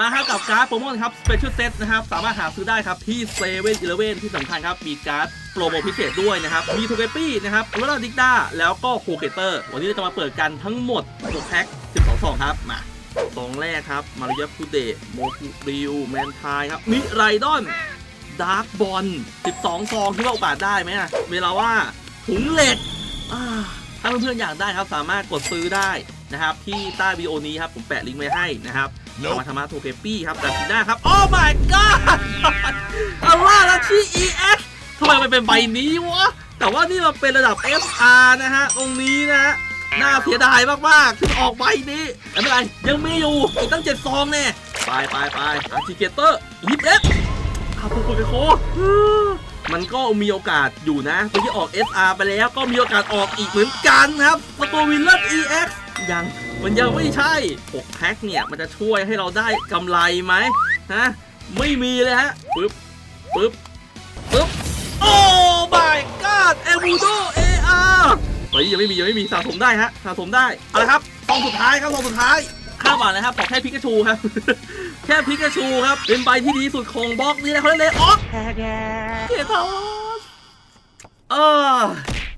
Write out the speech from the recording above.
มาครับกับการ์ดโปรโมทครับ Special Set นะครับสามารถหาซื้อได้ครับที่เซเว่นอีเลเว่นที่สำคัญครับมีการ์ดโปรโมทพิเศษด้วยนะครับมีทูเกปี้นะครับโรลดิกด้าแล้วก็โคเกเตอร์วันนี้เราจะมาเปิดกันทั้งหมด6แพ็ค12ซองครับมาซองแรกครับมาริยาคูเดะโมคุริวแมนทายครับมิไรดอนดาร์กบอล12ซองที่ว่าโอกาสได้ไหมอะเวลาว่าถุงเหล็กถ้าเพื่อนๆอยากได้ครับสามารถกดซื้อได้ นะครับที่ใต้วิดีโอนี้ครับผมแปะลิงก์ไว้ให้นะครับ Nope เอามาทำมาโทเกปี้ครับแต่ทีหน้าครับโอ้ my god อาว่าแล้วที่ EX ทำไมมันเป็นใบนี้วะ แต่ว่านี่มันเป็นระดับ FR นะฮะตรงนี้นะฮะน่าเสียดายมากๆที่ออกใบนี้แต่ไม่เป็นไรยังมีอยู่อีกตั้ง7ซองแน่ไปไปไปอาร์ติเกเตอร์ยิปเอฟข้าวโพดโคมันก็มีโอกาสอยู่นะตัวที่ออก SR ไปแล้วก็มีโอกาสออกอีกเหมือนกันครับสโตวิลเลอร์ EX ยังมันยังไม่ใช่ 6 แพ็คเนี่ย มันจะช่วยให้เราได้กำไรไหมฮะไม่มีเลยฮะปึ๊บปึ๊บปึ๊บโอ้ my god เอวูโด AR เฮ้ยยังไม่มียังไม่มีสะสมได้ฮะสะสมได้เอาละครับซองสุดท้ายครับซองสุดท้ายข้าวหวานนะครับขอแค่พิกาชูครับแค่พิกาชูครับเป็นใบที่ดีที่สุดของบล็อกนี้นะเขาเรียกเลยออกแกแกเกทอสเออ